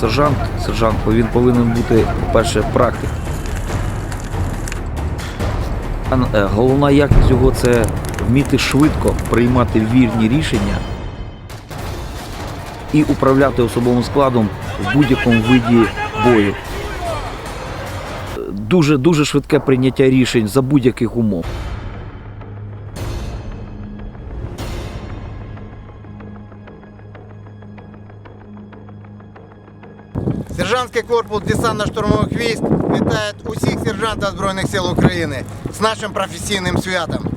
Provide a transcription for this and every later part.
сержант, сержант він повинен бути, по-перше, практик. Е, Головна якість його це вміти швидко приймати вірні рішення і управляти особовим складом в будь-якому виді бою. Дуже дуже швидке прийняття рішень за будь-яких умов. Сержантський корпус десантно-штурмових військ вітає усіх сержантів Збройних сил України з нашим професійним святом.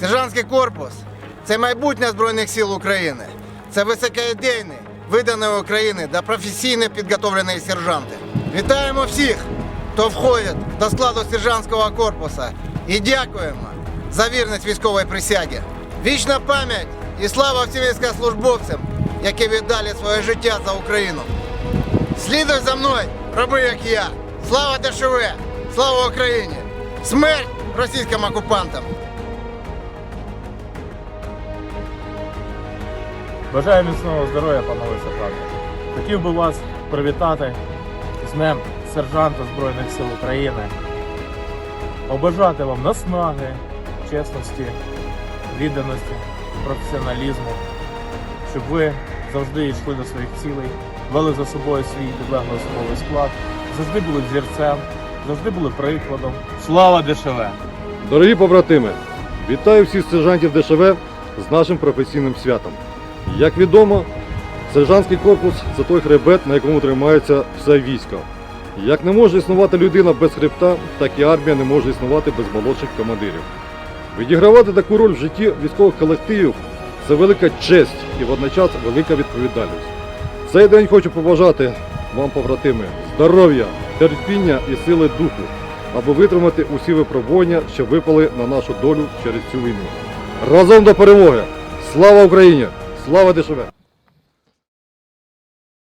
Сержантський корпус це майбутнє Збройних сил України. Це високоідейні, видані України та професійно підготовлені сержанти. Вітаємо всіх, хто входить до складу сержантського корпусу і дякуємо за вірність військової присяги. Вічна пам'ять і слава всім військовослужбовцям, які віддали своє життя за Україну. Слідуй за мною, роби як я. Слава ДШВ! Слава Україні! Смерть російським окупантам! Бажаю міцного здоров'я, панове сержанти. Хотів би вас привітати з Днем сержанта Збройних сил України. Побажати вам наснаги, чесності, відданості, професіоналізму, щоб ви завжди йшли до своїх цілей, вели за собою свій підлеглий особовий склад, завжди були взірцем, завжди були прикладом. Слава ДШВ! Дорогі побратими, вітаю всіх сержантів ДШВ з нашим професійним святом. Як відомо, сержантський корпус це той хребет, на якому тримається все військо. Як не може існувати людина без хребта, так і армія не може існувати без молодших командирів. Відігравати таку роль в житті військових колективів це велика честь і водночас велика відповідальність. Цей день хочу побажати вам, побратими, здоров'я, терпіння і сили духу, аби витримати усі випробування, що випали на нашу долю через цю війну. Разом до перемоги! Слава Україні! Слава ДШВ!